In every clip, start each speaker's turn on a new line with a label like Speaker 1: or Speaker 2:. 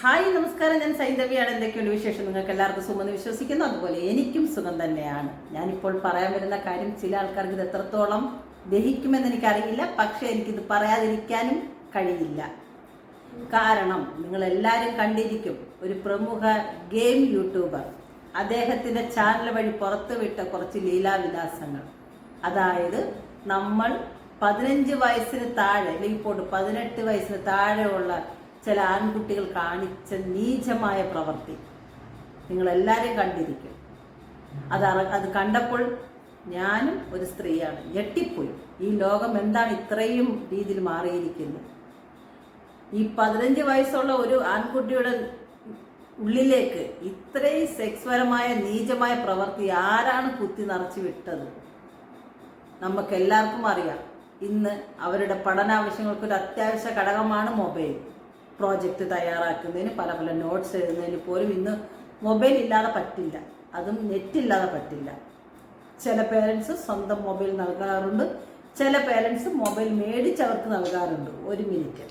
Speaker 1: Hi നമസ്കാരം. ഞാൻ സൈന്ദവിയാണ് എന്തൊക്കെയുണ്ട് വിശേഷം? നിങ്ങൾക്ക് എല്ലാവർക്കും സുഖമെന്ന് വിശ്വസിക്കുന്നു. അതുപോലെ എനിക്കും സുഖം തന്നെയാണ്. ഞാനിപ്പോൾ പറയാൻ വരുന്ന കാര്യം ചില ആൾക്കാർക്ക് ഇത് എത്രത്തോളം ദഹിക്കുമെന്ന് എനിക്കറിയില്ല. പക്ഷേ എനിക്കിത് പറയാതിരിക്കാനും കഴിയില്ല. കാരണം നിങ്ങൾ എല്ലാവരും കണ്ടിരിക്കും. ഒരു പ്രമുഖ ഗെയിം യൂട്യൂബർ. അദ്ദേഹത്തിന്റെ ചാനൽ വഴി പുറത്തുവിട്ട കുറച്ച് ലീലാവിലാസങ്ങൾ. അതായത് നമ്മൾ പതിനഞ്ച് വയസ്സിന് താഴെ അല്ലെങ്കിൽ പോട്ട് പതിനെട്ട് വയസ്സിന് താഴെയുള്ള ചില ആൺകുട്ടികൾ കാണിച്ച നീചമായ പ്രവൃത്തി. നിങ്ങൾ എല്ലാവരും കണ്ടിരിക്കും. അത് അത് കണ്ടപ്പോൾ ഞാനും ഒരു സ്ത്രീയാണ്. ഞെട്ടിപ്പോയി. ഈ ലോകം എന്താണ് ഇത്രയും രീതിയിൽ മാറിയിരിക്കുന്നത് ഈ പതിനഞ്ച് വയസ്സുള്ള ഒരു ആൺകുട്ടിയുടെ ഉള്ളിലേക്ക് ഇത്രയും സെക്സ്പരമായ നീചമായ പ്രവൃത്തി ആരാണ് കുത്തി നിറച്ചു വിട്ടത്? നമുക്ക് എല്ലാവർക്കും അറിയാം. ഇന്ന് അവരുടെ പഠനാവശ്യങ്ങൾക്കൊരു അത്യാവശ്യ ഘടകമാണ് മൊബൈൽ. പ്രോജക്റ്റ് തയ്യാറാക്കുന്നതിന് പല പല നോട്ട്സ് എഴുതുന്നതിന് പോലും ഇന്ന് മൊബൈൽ ഇല്ലാതെ പറ്റില്ല. അതും നെറ്റ് ഇല്ലാതെ പറ്റില്ല. ചില പേരൻസ് സ്വന്തം മൊബൈൽ നൽകാറുണ്ട്. ചില പേരൻസ് മൊബൈൽ മേടിച്ച് അവർക്ക് നൽകാറുണ്ട്. ഒരു മിനിറ്റ്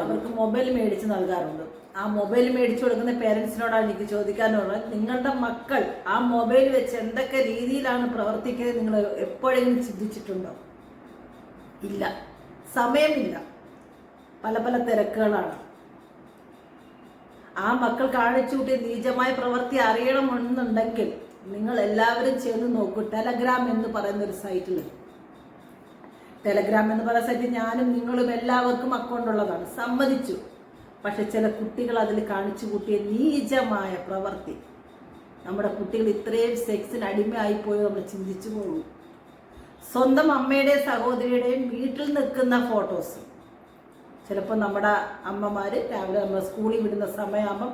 Speaker 1: അവർക്ക് മൊബൈൽ മേടിച്ച് നൽകാറുണ്ട്. ആ മൊബൈൽ മേടിച്ചു കൊടുക്കുന്ന പേരൻസിനോടാണ് എനിക്ക് ചോദിക്കാനുള്ളത് നിങ്ങളുടെ മക്കൾ ആ മൊബൈൽ വെച്ച് എന്തൊക്കെ രീതിയിലാണ് പ്രവർത്തിക്കുന്നത് നിങ്ങൾ എപ്പോഴെങ്കിലും ചിന്തിച്ചിട്ടുണ്ടോ? ഇല്ല. സമയമില്ല. പല പല തിരക്കുകളാണ്. ആ മക്കൾ കാണിച്ചു കൂട്ടിയ നീചമായ പ്രവൃത്തി അറിയണമെന്നുണ്ടെങ്കിൽ നിങ്ങൾ എല്ലാവരും ചേർന്ന് നോക്കൂ. ടെലഗ്രാം എന്ന് പറയുന്ന ഒരു സൈറ്റിൽ ടെലഗ്രാം എന്ന് പറയുന്ന സൈറ്റിൽ ഞാനും നിങ്ങളും എല്ലാവർക്കും അക്കൗണ്ട് ഉള്ളതാണ്. സമ്മതിച്ചു. പക്ഷെ ചില കുട്ടികൾ അതിൽ കാണിച്ചു കൂട്ടിയ നീചമായ പ്രവൃത്തി. നമ്മുടെ കുട്ടികൾ ഇത്രയും സെക്സിന് അടിമയായിപ്പോയി നമ്മൾ ചിന്തിച്ചു പോകും. സ്വന്തം അമ്മയുടെയും സഹോദരിയുടെയും വീട്ടിൽ നിൽക്കുന്ന ഫോട്ടോസ് ചിലപ്പോൾ നമ്മുടെ അമ്മമാർ രാവിലെ നമ്മൾ സ്കൂളിൽ വിടുന്ന സമയമാകുമ്പം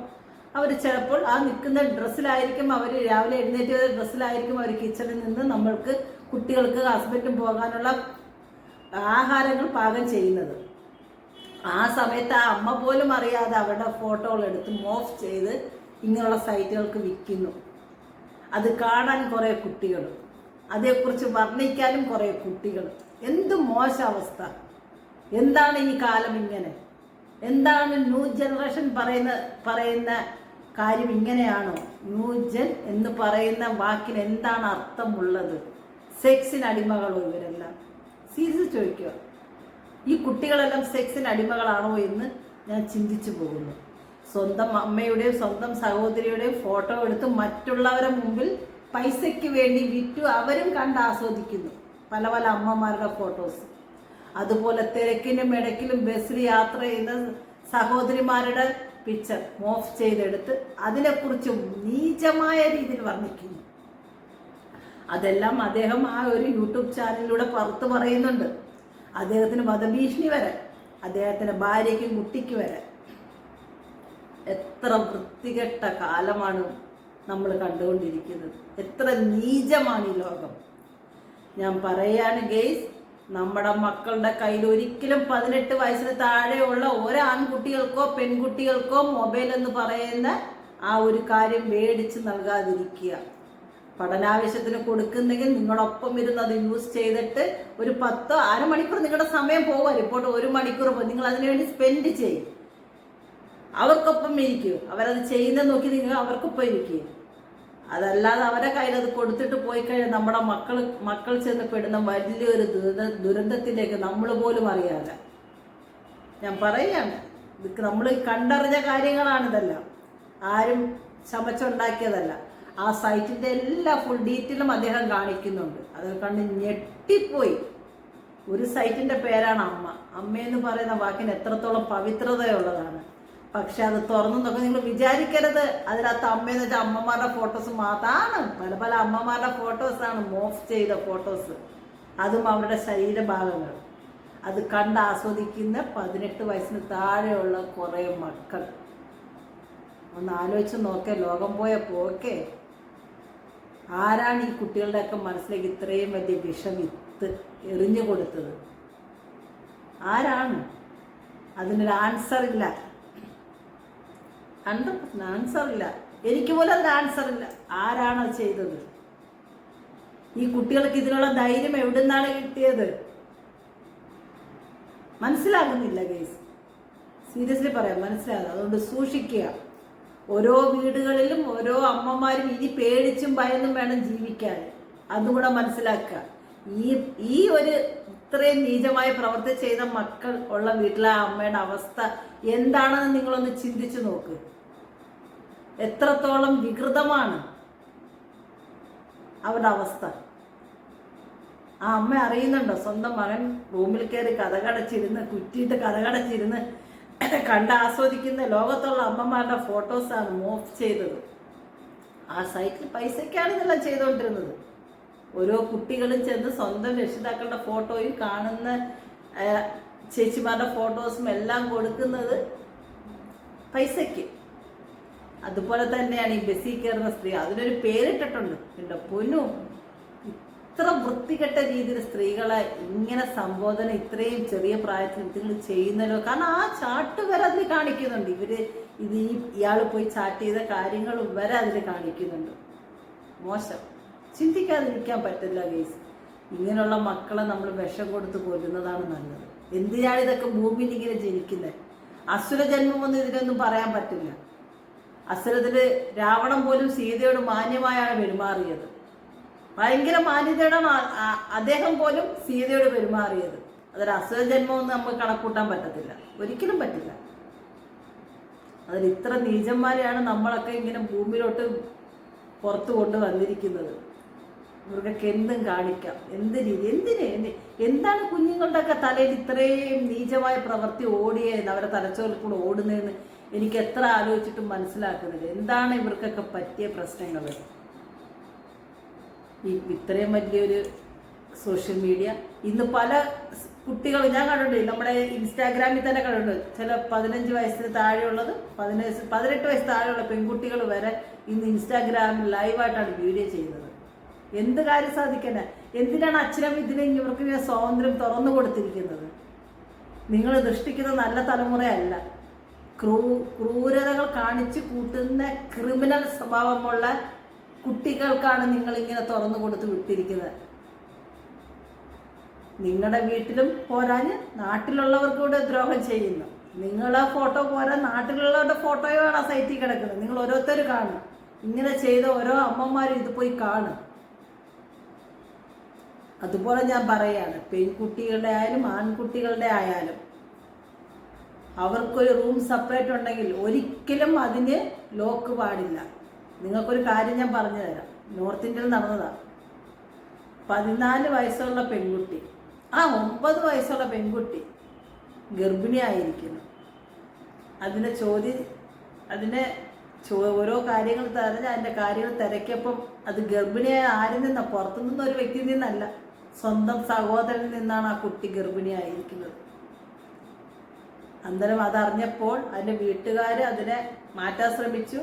Speaker 1: അവർ ചിലപ്പോൾ ആ നിൽക്കുന്ന ഡ്രസ്സിലായിരിക്കും അവർ രാവിലെ എഴുന്നേറ്റ് വരുന്ന ഡ്രസ്സിലായിരിക്കും അവർ കിച്ചണിൽ നിന്ന് നമ്മൾക്ക് കുട്ടികൾക്ക് ഹസ്ബൻഡും പോകാനുള്ള ആഹാരങ്ങൾ പാകം ചെയ്യുന്നത്. ആ സമയത്ത് ആ അമ്മ പോലും അറിയാതെ അവരുടെ ഫോട്ടോകൾ എടുത്ത് മോഫ് ചെയ്ത് ഇങ്ങനെയുള്ള സൈറ്റുകൾക്ക് വിൽക്കുന്നു. അത് കാണാൻ കുറേ കുട്ടികൾ അതേക്കുറിച്ച് വർണിക്കാനും കുറേ കുട്ടികൾ എന്ത് മോശ അവസ്ഥ. എന്താണ് ഈ കാലം ഇങ്ങനെ? എന്താണ് ന്യൂ ജനറേഷൻ പറയുന്ന പറയുന്ന കാര്യം ഇങ്ങനെയാണോ? ന്യൂ ജൻ എന്ന് പറയുന്ന വാക്കിന് എന്താണ് അർത്ഥമുള്ളത്? സെക്സിന് അടിമകളോ ഇവരെല്ലാം? സീരിയസ് ചോദിക്കുക. ഈ കുട്ടികളെല്ലാം സെക്സിന് അടിമകളാണോ എന്ന് ഞാൻ ചിന്തിച്ചു പോകുന്നു. സ്വന്തം അമ്മയുടെയും സ്വന്തം സഹോദരിയുടെയും ഫോട്ടോ എടുത്ത് മറ്റുള്ളവരുടെ മുമ്പിൽ പൈസയ്ക്ക് വേണ്ടി വിറ്റു അവരും കണ്ട് ആസ്വദിക്കുന്നു. പല പല അമ്മമാരുടെ ഫോട്ടോസ് അതുപോലെ തിരക്കിനും ഇടയ്ക്കിലും ബസ്സിൽ യാത്ര ചെയ്യുന്ന സഹോദരിമാരുടെ പിക്ചർ മോഫ് ചെയ്തെടുത്ത് അതിനെക്കുറിച്ച് നീചമായ രീതിയിൽ വർണിക്കുന്നു. അതെല്ലാം അദ്ദേഹം ആ ഒരു യൂട്യൂബ് ചാനലിലൂടെ പുറത്ത് പറയുന്നുണ്ട്. അദ്ദേഹത്തിന് വധഭീഷണി വരെ അദ്ദേഹത്തിന്റെ ഭാര്യയ്ക്കും കുട്ടിക്ക് വരെ. എത്ര വൃത്തികെട്ട കാലമാണ് നമ്മൾ കണ്ടുകൊണ്ടിരിക്കുന്നത്. എത്ര നീചമാണ് ഈ ലോകം. ഞാൻ പറയുകയാണ് ഗെയ്സ് നമ്മുടെ മക്കളുടെ കയ്യിൽ ഒരിക്കലും പതിനെട്ട് വയസ്സിന് താഴെയുള്ള ഓരോ ആൺകുട്ടികൾക്കോ പെൺകുട്ടികൾക്കോ മൊബൈൽ എന്ന് പറയുന്ന ആ ഒരു കാര്യം മേടിച്ച് നൽകാതിരിക്കുക. പഠനാവശ്യത്തിന് കൊടുക്കുന്നെങ്കിൽ നിങ്ങളൊപ്പം ഇരുന്ന് അത് യൂസ് ചെയ്തിട്ട് ഒരു പത്തോ അരമണിക്കൂർ നിങ്ങളുടെ സമയം പോകാൻ ഇപ്പോൾ ഒരു മണിക്കൂർ പോകും. നിങ്ങൾ അതിനുവേണ്ടി സ്പെൻഡ് ചെയ്യും. അവർക്കൊപ്പം ഇരിക്കും. അവരത് ചെയ്യുന്നത് നോക്കി നിങ്ങൾ അവർക്കൊപ്പം ഇരിക്കുക അതല്ലാതെ അവരെ കയ്യിൽ അത് കൊടുത്തിട്ട് പോയി കഴിഞ്ഞാൽ നമ്മുടെ മക്കൾ മക്കൾ ചെന്ന് പെടുന്ന വലിയൊരു ദുരിത ദുരന്തത്തിലേക്ക് നമ്മൾ പോലും അറിയാതെ. ഞാൻ പറയുകയാണ് ഇത് നമ്മൾ കണ്ടറിഞ്ഞ കാര്യങ്ങളാണ് ഇതെല്ലാം ആരും ചമച്ചുണ്ടാക്കിയതല്ല ആ സൈറ്റിന്റെ എല്ലാ ഫുൾ ഡീറ്റെയിലും അദ്ദേഹം കാണിക്കുന്നുണ്ട്. അത് കണ്ട് ഞെട്ടിപ്പോയി. ഒരു സൈറ്റിന്റെ പേരാണ് അമ്മ. അമ്മയെന്ന് പറയുന്ന വാക്കിന് എത്രത്തോളം പവിത്രതയുള്ളതാണ്. പക്ഷെ അത് തുറന്നു നോക്കാൻ നിങ്ങൾ വിചാരിക്കരുത്. അതിനകത്ത് അമ്മയെന്ന് വെച്ചാൽ അമ്മമാരുടെ ഫോട്ടോസ് മാത്രമാണ് പല പല അമ്മമാരുടെ ഫോട്ടോസാണ് മോഫ് ചെയ്ത ഫോട്ടോസ് അതും അവരുടെ ശരീരഭാഗങ്ങൾ. അത് കണ്ട് ആസ്വദിക്കുന്ന പതിനെട്ട് വയസ്സിന് താഴെയുള്ള കുറേ മക്കൾ. ഒന്ന് ആലോചിച്ച് നോക്കേ ലോകം പോയ പോക്കേ. ആരാണ് ഈ കുട്ടികളുടെയൊക്കെ മനസ്സിലേക്ക് ഇത്രയും വലിയ വിഷവിത്ത് എറിഞ്ഞു കൊടുത്തത്? ആരാണ്? അതിനൊരു ആൻസർ ഇല്ല. ഹൺഡ്രഡ് പെർസെന്റ് ആൻസർ ഇല്ല. എനിക്ക് പോലും അതിന് ആൻസർ ഇല്ല. ആരാണ് ചെയ്തത്? ഈ കുട്ടികൾക്ക് ഇതിനുള്ള ധൈര്യം എവിടെ നിന്നാണ് കിട്ടിയത്? മനസ്സിലാകുന്നില്ല കേസ് സീരിയസ്ലി പറയാം മനസ്സിലാകും അതുകൊണ്ട് സൂക്ഷിക്കുക. ഓരോ വീടുകളിലും ഓരോ അമ്മമാരും ഇനി പേടിച്ചും ഭയന്നും വേണം ജീവിക്കാൻ. അതും കൂടെ മനസ്സിലാക്കുക. ഈ ഈ ഒരു ഇത്രയും നീചമായ പ്രവൃത്തി ചെയ്ത മക്കൾ ഉള്ള വീട്ടിലെ അമ്മയുടെ അവസ്ഥ എന്താണെന്ന് നിങ്ങളൊന്ന് ചിന്തിച്ചു നോക്ക്. എത്രത്തോളം വികൃതമാണ് അവരുടെ അവസ്ഥ. ആ അമ്മ അറിയുന്നുണ്ടോ? സ്വന്തം മകൻ റൂമിൽ കയറി കഥകടച്ചിരുന്ന് കുറ്റിയിട്ട് കഥകടച്ചിരുന്ന് കണ്ട് ആസ്വദിക്കുന്ന ലോകത്തുള്ള അമ്മമാരുടെ ഫോട്ടോസാണ് മോഫ് ചെയ്തത്. ആ സൈറ്റിൽ പൈസയ്ക്കാണ് ഇതെല്ലാം ചെയ്തുകൊണ്ടിരുന്നത്. ഓരോ കുട്ടികളും ചെന്ന് സ്വന്തം രക്ഷിതാക്കളുടെ ഫോട്ടോയും കാണുന്ന ചേച്ചിമാരുടെ ഫോട്ടോസും എല്ലാം കൊടുക്കുന്നത് പൈസയ്ക്ക്. അതുപോലെ തന്നെയാണ് ഈ ബസ്സിൽ കയറുന്ന സ്ത്രീ. അതിനൊരു പേരിട്ടിട്ടുണ്ട്. എന്റെ പൊന്നു ഇത്ര വൃത്തികെട്ട രീതിയിൽ സ്ത്രീകളെ ഇങ്ങനെ സംബോധന ഇത്രയും ചെറിയ പ്രായത്തിൽ നിങ്ങൾ ചെയ്യുന്നല്ലോ കാരണം ആ ചാട്ട് വരെ അതിൽ കാണിക്കുന്നുണ്ട്. ഇവർ ഇത് ഈ ഇയാൾ പോയി ചാറ്റ് ചെയ്ത കാര്യങ്ങളും വരെ അതിൽ കാണിക്കുന്നുണ്ട്. മോശം. ചിന്തിക്കാതിരിക്കാൻ പറ്റില്ല ഗേസ്. ഇങ്ങനെയുള്ള മക്കളെ നമ്മൾ വിഷം കൊടുത്ത് കൊല്ലുന്നതാണ് നല്ലത്. എന്തിനാണ് ഇതൊക്കെ ഭൂമിയിൽ ഇങ്ങനെ ജനിക്കുന്നത് അസുര ജന്മമൊന്നും ഇതിനൊന്നും പറയാൻ പറ്റില്ല. അസുരത്തിൽ രാവണൻ പോലും സീതയോട് മാന്യമായാണ് പെരുമാറിയത്. ഭയങ്കര മാന്യതയോടാണ് അദ്ദേഹം പോലും സീതയോട് പെരുമാറിയത്. അതൊരു ജന്മമൊന്നും നമുക്ക് കണക്കൂട്ടാൻ പറ്റത്തില്ല. ഒരിക്കലും പറ്റില്ല. അതിൽ ഇത്ര നീചന്മാരെയാണ് നമ്മളൊക്കെ ഇങ്ങനെ ഭൂമിയിലോട്ട് പുറത്തു കൊണ്ട് വന്നിരിക്കുന്നത് ഇവർക്കൊക്കെ എന്തും കാണിക്കാം. എന്ത് രീതി എന്തിന്? എന്താണ് കുഞ്ഞുങ്ങളുടെയൊക്കെ തലയിൽ ഇത്രയും നീചമായ പ്രവൃത്തി ഓടിയെന്ന് അവരെ തലച്ചോറിൽ കൂടെ ഓടുന്നതെന്ന് എനിക്ക് എത്ര ആലോചിച്ചിട്ടും മനസ്സിലാക്കുന്നില്ല. എന്താണ് ഇവർക്കൊക്കെ പറ്റിയ പ്രശ്നങ്ങൾ? ഈ ഇത്രയും വലിയൊരു സോഷ്യൽ മീഡിയ ഇന്ന് പല കുട്ടികൾ ഞാൻ കണ്ടിട്ടുണ്ട് നമ്മുടെ ഇൻസ്റ്റാഗ്രാമിൽ തന്നെ കണ്ടിട്ടുണ്ട്. ചില പതിനഞ്ച് വയസ്സിന് താഴെയുള്ളത് പതിനഞ്ച് പതിനെട്ട് വയസ്സ് താഴെയുള്ള പെൺകുട്ടികൾ വരെ ഇന്ന് ഇൻസ്റ്റാഗ്രാമിൽ ലൈവായിട്ടാണ് വീഡിയോ ചെയ്യുന്നത്. എന്ത് കാര്യം സാധിക്കണ എന്തിനാണ് അച്ഛനും ഇതിനെ ഇവർക്ക് സ്വാതന്ത്ര്യം തുറന്നു കൊടുത്തിരിക്കുന്നത്? നിങ്ങൾ ദൃഷ്ടിക്കുന്ന നല്ല തലമുറയല്ല. ക്രൂ ക്രൂരതകൾ കാണിച്ചു കൂട്ടുന്ന ക്രിമിനൽ സ്വഭാവമുള്ള കുട്ടികൾക്കാണ് നിങ്ങൾ ഇങ്ങനെ തുറന്നു കൊടുത്ത് വിട്ടിരിക്കുന്നത്. നിങ്ങളുടെ വീട്ടിലും പോരാഞ്ഞ് നാട്ടിലുള്ളവർക്കൂടെ ദ്രോഹം ചെയ്യുന്നു. നിങ്ങളെ ഫോട്ടോ പോരാ നാട്ടിലുള്ളവരുടെ ഫോട്ടോയാണ് ആ സൈറ്റിൽ കിടക്കുന്നത്. നിങ്ങൾ ഓരോരുത്തർ കാണും. ഇങ്ങനെ ചെയ്ത ഓരോ അമ്മമാരും ഇത് പോയി കാണും. അതുപോലെ ഞാൻ പറയാണ് പെൺകുട്ടികളുടെ ആയാലും ആൺകുട്ടികളുടെ ആയാലും അവർക്കൊരു റൂം സെപ്പറേറ്റ് ഉണ്ടെങ്കിൽ ഒരിക്കലും അതിന് ലോക്ക് പാടില്ല. നിങ്ങൾക്കൊരു കാര്യം ഞാൻ പറഞ്ഞു തരാം. നോർത്ത് ഇന്ത്യയിൽ നടന്നതാണ് പതിനാല് വയസ്സുള്ള പെൺകുട്ടി ആ ഒമ്പത് വയസ്സുള്ള പെൺകുട്ടി ഗർഭിണിയായിരിക്കുന്നു. അതിനെ ചോദ്യം അതിനെ ഓരോ കാര്യങ്ങൾ തിരഞ്ഞ് അതിന്റെ കാര്യങ്ങൾ തിരക്കിയപ്പം അത് ഗർഭിണിയായ ആരിൽ നിന്നാണ് പുറത്തുനിന്ന് ഒരു വ്യക്തിയിൽ നിന്നല്ല. സ്വന്തം സഹോദരനിൽ നിന്നാണ് ആ കുട്ടി ഗർഭിണിയായിരിക്കുന്നത്. അന്നേരം അതറിഞ്ഞപ്പോൾ അതിന്റെ വീട്ടുകാർ അതിനെ മാറ്റാൻ ശ്രമിച്ചു.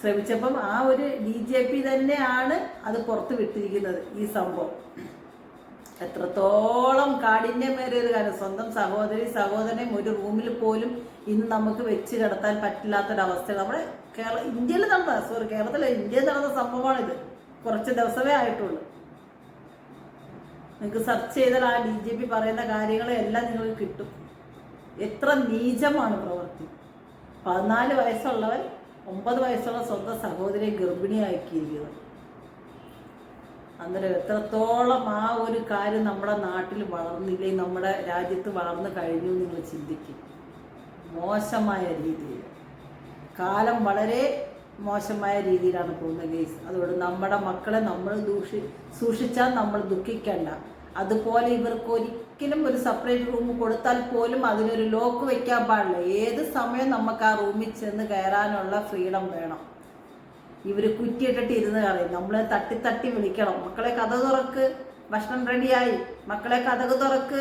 Speaker 1: ശ്രമിച്ചപ്പം ആ ഒരു ഡി ജെ പി തന്നെയാണ് അത് പുറത്തു വിട്ടിരിക്കുന്നത് ഈ സംഭവം. എത്രത്തോളം കാഠിന്യമേറിയ കാര്യം. സ്വന്തം സഹോദരി സഹോദരനെയും ഒരു റൂമിൽ പോലും ഇന്ന് നമുക്ക് വെച്ച് കിടത്താൻ പറ്റില്ലാത്തൊരവസ്ഥ നമ്മുടെ കേരള ഇന്ത്യയിൽ നടന്ന സോറി കേരളത്തിലെ ഇന്ത്യയിൽ നടന്ന സംഭവമാണിത്. കുറച്ച് ദിവസമേ ആയിട്ടുള്ളൂ. നിങ്ങൾക്ക് സെർച്ച് ചെയ്താൽ ആ ഡി ജെ പി പറയുന്ന കാര്യങ്ങളെല്ലാം നിങ്ങൾക്ക് കിട്ടും. എത്ര നീചമാണ് പ്രവൃത്തി. പതിനാല് വയസ്സുള്ളവൻ ഒമ്പത് വയസ്സുള്ള സ്വന്തം സഹോദരിയെ ഗർഭിണിയാക്കിയിരിക്കുന്നത് അന്നേരം എത്രത്തോളം ആ ഒരു കാര്യം നമ്മുടെ നാട്ടിൽ വളർന്നില്ലേ നമ്മുടെ രാജ്യത്ത് വളർന്നു കഴിഞ്ഞു നിങ്ങൾ ചിന്തിക്കും. മോശമായ രീതിയിൽ. കാലം വളരെ മോശമായ രീതിയിലാണ് പോകുന്നത് കേസ് അതുകൊണ്ട് നമ്മുടെ മക്കളെ നമ്മൾ ദൂഷി സൂക്ഷിച്ചാൽ നമ്മൾ ദുഃഖിക്കണ്ട. അതുപോലെ ഇവർക്ക് ഒരിക്കലും ഒരു സെപ്പറേറ്റ് റൂം കൊടുത്താൽ പോലും അതിനൊരു ലോക്ക് വെക്കാൻ പാടില്ല. ഏത് സമയം നമുക്ക് ആ റൂമിൽ ചെന്ന് കയറാനുള്ള ഫ്രീഡം വേണം. ഇവർ കുറ്റിയിട്ടിട്ട് ഇരുന്ന് കളയും. നമ്മൾ തട്ടി തട്ടി വിളിക്കണം. മക്കളെ കഥ തുറക്ക്. ഭക്ഷണം റെഡിയായി മക്കളെ കഥക് തുറക്ക്.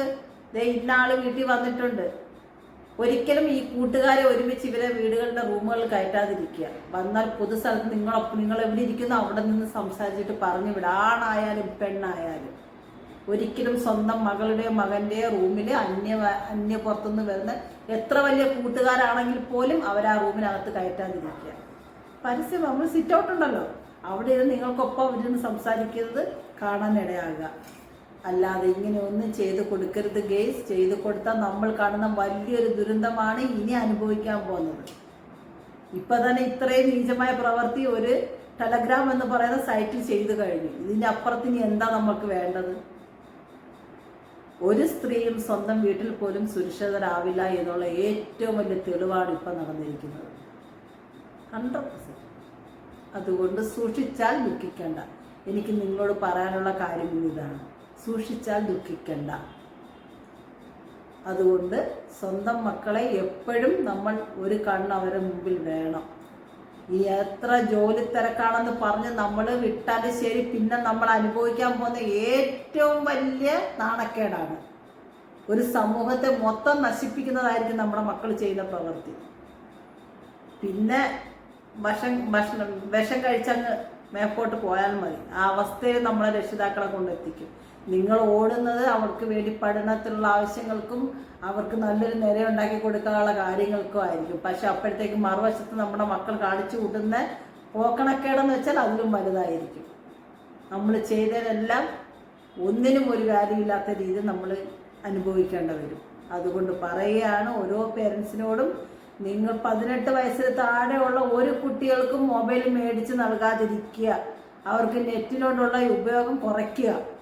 Speaker 1: ദേ ഇന്നാൾ വീട്ടിൽ വന്നിട്ടുണ്ട്. ഒരിക്കലും ഈ കൂട്ടുകാരെ ഒരുമിച്ച് ഇവരെ വീടുകളുടെ റൂമുകളിൽ കയറ്റാതിരിക്കുക. വന്നാൽ പൊതു സ്ഥലത്ത് നിങ്ങളൊപ്പം നിങ്ങൾ എവിടെ ഇരിക്കുന്നു അവിടെ നിന്ന് സംസാരിച്ചിട്ട് പറഞ്ഞു വിടാണായാലും പെണ്ണായാലും. ഒരിക്കലും സ്വന്തം മകളുടെയോ മകന്റെ റൂമിൽ അന്യ അന്യ പുറത്തുനിന്ന് വരുന്ന എത്ര വലിയ കൂട്ടുകാരാണെങ്കിൽ പോലും അവർ ആ റൂമിനകത്ത് കയറ്റാതിരിക്കുക. പരസ്യം നമ്മൾ സിറ്റ് ഔട്ട് ഉണ്ടല്ലോ. അവിടെ ഇരുന്ന് നിങ്ങൾക്കൊപ്പം ഇരുന്ന് സംസാരിക്കുന്നത് കാണാൻ ഇടയാകുക. അല്ലാതെ ഇങ്ങനെ ഒന്നും ചെയ്ത് കൊടുക്കരുത് ഗെയ്സ് ചെയ്ത് കൊടുത്താൽ നമ്മൾ കാണുന്ന വലിയൊരു ദുരന്തമാണ് ഇനി അനുഭവിക്കാൻ പോകുന്നത്. ഇപ്പൊ തന്നെ ഇത്രയും നീചമായ പ്രവൃത്തി ഒരു ടെലഗ്രാം എന്ന് പറയുന്ന സൈറ്റിൽ ചെയ്തു കഴിഞ്ഞു. ഇതിന്റെ അപ്പുറത്തിന് എന്താ നമുക്ക് വേണ്ടത്? ഒരു സ്ത്രീയും സ്വന്തം വീട്ടിൽ പോലും സുരക്ഷിതരാവില്ല എന്നുള്ള ഏറ്റവും വലിയ തെളിവാണ് ഇപ്പം നടന്നിരിക്കുന്നത്. ഹൺഡ്രഡ് പെർസെന്റ് അതുകൊണ്ട് സൂക്ഷിച്ചാൽ ദുഃഖിക്കണ്ട. എനിക്ക് നിങ്ങളോട് പറയാനുള്ള കാര്യം ഇതാണ്. സൂക്ഷിച്ചാൽ ദുഃഖിക്കണ്ട. അതുകൊണ്ട് സ്വന്തം മക്കളെ എപ്പോഴും നമ്മൾ ഒരു കണ്ണ് അവരുടെ മുമ്പിൽ വേണം. എത്ര ജോലി തിരക്കാണെന്ന് പറഞ്ഞ് നമ്മൾ വിട്ടാൽ ശരി പിന്നെ നമ്മൾ അനുഭവിക്കാൻ പോകുന്ന ഏറ്റവും വലിയ നാണക്കേടാണ്. ഒരു സമൂഹത്തെ മൊത്തം നശിപ്പിക്കുന്നതായിരിക്കും നമ്മുടെ മക്കൾ ചെയ്യുന്ന പ്രവൃത്തി. പിന്നെ ഭക്ഷണം ഭക്ഷണം വിഷം കഴിച്ചങ്ങ് മേപ്പോട്ട് പോയാൽ മതി. ആ അവസ്ഥയിൽ നമ്മളെ രക്ഷിതാക്കളെ കൊണ്ടെത്തിക്കും നിങ്ങൾ ഓടുന്നത് അവർക്ക് വേണ്ടി പഠനത്തിലുള്ള ആവശ്യങ്ങൾക്കും അവർക്ക് നല്ലൊരു നിര ഉണ്ടാക്കി കൊടുക്കാനുള്ള കാര്യങ്ങൾക്കും ആയിരിക്കും. പക്ഷെ അപ്പോഴത്തേക്ക് മറുവശത്ത് നമ്മുടെ മക്കൾ കാണിച്ചു കൂട്ടുന്ന പോക്കണക്കേടെന്ന് വെച്ചാൽ അതിലും വലുതായിരിക്കും. നമ്മൾ ചെയ്തതെല്ലാം ഒന്നിനും ഒരു കാര്യമില്ലാത്ത രീതി നമ്മൾ അനുഭവിക്കേണ്ടി വരും. അതുകൊണ്ട് പറയുകയാണ് ഓരോ പേരൻസിനോടും നിങ്ങൾ പതിനെട്ട് വയസ്സിന് താഴെയുള്ള ഒരു കുട്ടികൾക്കും മൊബൈൽ മേടിച്ച് നൽകാതിരിക്കുക. അവർക്ക് നെറ്റിനോടുള്ള ഉപയോഗം കുറയ്ക്കുക.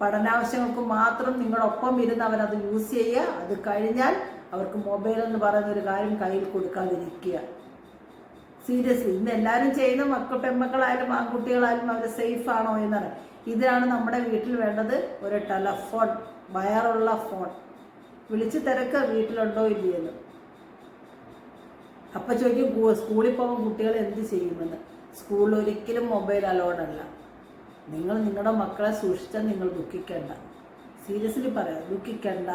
Speaker 1: പഠനാവശ്യങ്ങൾക്ക് മാത്രം നിങ്ങളൊപ്പം ഇരുന്ന് അവരത് യൂസ് ചെയ്യുക. അത് കഴിഞ്ഞാൽ അവർക്ക് മൊബൈൽ എന്ന് പറയുന്ന ഒരു കാര്യം കയ്യിൽ കൊടുക്കാതിരിക്കുക. സീരിയസ്ലി ഇന്ന് എല്ലാവരും ചെയ്യുന്ന മക്കൾ പെൺമക്കളായാലും ആൺകുട്ടികളായാലും അവർ സേഫ് ആണോ എന്നാണ് ഇതാണ് നമ്മുടെ വീട്ടിൽ വേണ്ടത് ഒരു ടെലഫോൺ വയറുള്ള ഫോൺ വിളിച്ച് തിരക്ക് വീട്ടിലുണ്ടോ ഇല്ലയെന്ന്. അപ്പൊ ചോദിക്കും "കൂ- സ്കൂളിൽ പോകുമ്പോൾ കുട്ടികൾ എന്ത് ചെയ്യുമെന്ന്? സ്കൂളിൽ ഒരിക്കലും മൊബൈൽ അലോഡല്ല നിങ്ങൾ നിങ്ങളുടെ മക്കളെ സൂക്ഷിച്ചാൽ നിങ്ങൾ ദുഃഖിക്കേണ്ട. സീരിയസ്ലി പറയാം ദുഃഖിക്കേണ്ട.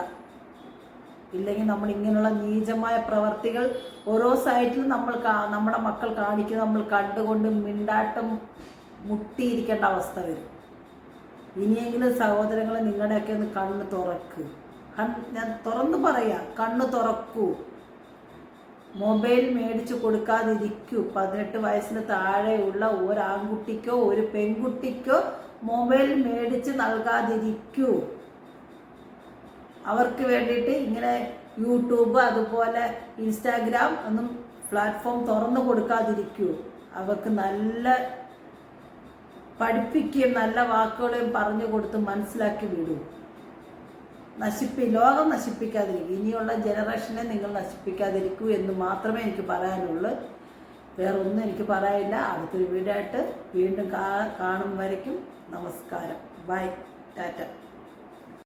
Speaker 1: ഇല്ലെങ്കിൽ നമ്മൾ ഇങ്ങനെയുള്ള നീചമായ പ്രവർത്തികൾ ഓരോ സൈറ്റിലും നമ്മൾ നമ്മുടെ മക്കൾ കാണിക്കുന്നത് നമ്മൾ കണ്ടുകൊണ്ട് മിണ്ടാട്ടം മുട്ടിയിരിക്കേണ്ട അവസ്ഥ വരും. ഇനിയെങ്കിലും സഹോദരങ്ങൾ നിങ്ങളുടെയൊക്കെ ഒന്ന് കണ്ണ് തുറക്ക്. ഞാൻ തുറന്നു പറയാ കണ്ണ് തുറക്കൂ. മൊബൈൽ മേടിച്ചു കൊടുക്കാതിരിക്കൂ. പതിനെട്ട് വയസ്സിന് താഴെയുള്ള ഒരു ആൺകുട്ടിക്കോ ഒരു പെൺകുട്ടിക്കോ മൊബൈൽ മേടിച്ച് നൽകാതിരിക്കൂ. അവർക്ക് വേണ്ടിയിട്ട് ഇങ്ങനെ യൂട്യൂബ് അതുപോലെ ഇൻസ്റ്റാഗ്രാം ഒന്നും പ്ലാറ്റ്ഫോം തുറന്നു കൊടുക്കാതിരിക്കൂ. അവർക്ക് നല്ല പഠിപ്പിക്കുകയും നല്ല വാക്കുകളെയും പറഞ്ഞു കൊടുത്ത് മനസ്സിലാക്കി വിടൂ. നശിപ്പി ലോകം നശിപ്പിക്കാതിരിക്കും. ഇനിയുള്ള ജനറേഷനെ നിങ്ങൾ നശിപ്പിക്കാതിരിക്കൂ എന്ന് മാത്രമേ എനിക്ക് പറയാനുള്ളൂ. വേറൊന്നും എനിക്ക് പറയാനില്ല. അടുത്തൊരു വീടായിട്ട് വീണ്ടും കാണും വരയ്ക്കും. നമസ്കാരം. ബൈ. ടാറ്റ.